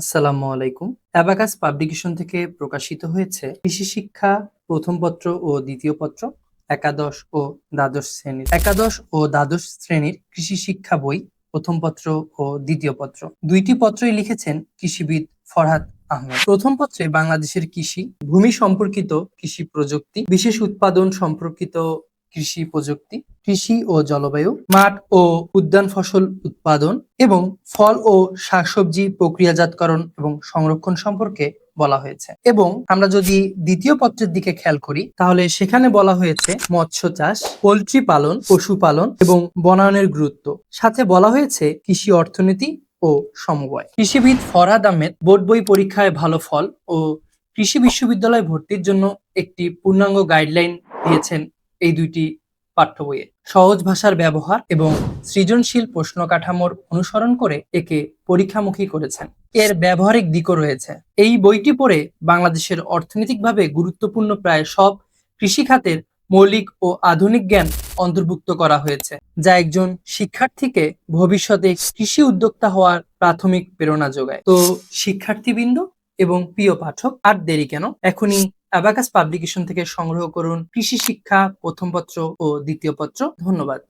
আসসালামু আলাইকুম। Abacus publication থেকে প্রকাশিত হয়েছে কৃষি শিক্ষা প্রথম পত্র ও দ্বিতীয় পত্র, একাদশ ও দ্বাদশ শ্রেণির, একাদশ ও দ্বাদশ শ্রেণির কৃষি শিক্ষা বই, প্রথম পত্র ও দ্বিতীয় পত্র। দুইটি পত্রই লিখেছেন কৃষিবিদ ফরহাদ আহমেদ। প্রথম পত্রে বাংলাদেশের কৃষি, ভূমি সম্পর্কিত কৃষি প্রযুক্তি, বিশেষ উৎপাদন সম্পর্কিত কৃষি প্রযুক্তি, কৃষি ও জলবায়ু, মাঠ ও উদ্যান ফসল উৎপাদন এবং ফল ও শাকসবজি প্রক্রিয়াজাতকরণ এবং সংরক্ষণ সম্পর্কে বলা হয়েছে। এবং আমরা যদি দ্বিতীয় পত্রের দিকে খেয়াল করি, তাহলে সেখানে বলা হয়েছে মৎস্য চাষ, পোল্ট্রি পালন পশুপালন এবং বনায়নের গুরুত্ব। সাথে বলা হয়েছে কৃষি অর্থনীতি ও সমবায়। কৃষিবিদ ফরহাদ আহমেদ বোর্ড বই পরীক্ষায় ভালো ফল ও কৃষি বিশ্ববিদ্যালয় ভর্তির জন্য একটি পূর্ণাঙ্গ গাইডলাইন দিয়েছেন এই দুইটি পাঠ্য বইয়ে। সহজ ভাষার ব্যবহার এবং সৃজনশীল প্রশ্ন কাঠামোর অনুসরণ করে একে পরীক্ষামুখী করেছেন। এর ব্যবহারিক দিকও রয়েছে। এই বইটি পড়ে বাংলাদেশের অর্থনৈতিকভাবে গুরুত্বপূর্ণ প্রায় সব কৃষি খাতের মৌলিক ও আধুনিক জ্ঞান অন্তর্ভুক্ত করা হয়েছে, যা একজন শিক্ষার্থীকে ভবিষ্যতে কৃষি উদ্যোক্তা হওয়ার প্রাথমিক প্রেরণা যোগায়। তো শিক্ষার্থীবৃন্দ এবং প্রিয় পাঠক, আর দেরি কেন? এখনই অ্যাবাকাস পাবলিকেশন থেকে সংগ্রহ করুন কৃষি শিক্ষা প্রথম পত্র ও দ্বিতীয় পত্র। ধন্যবাদ।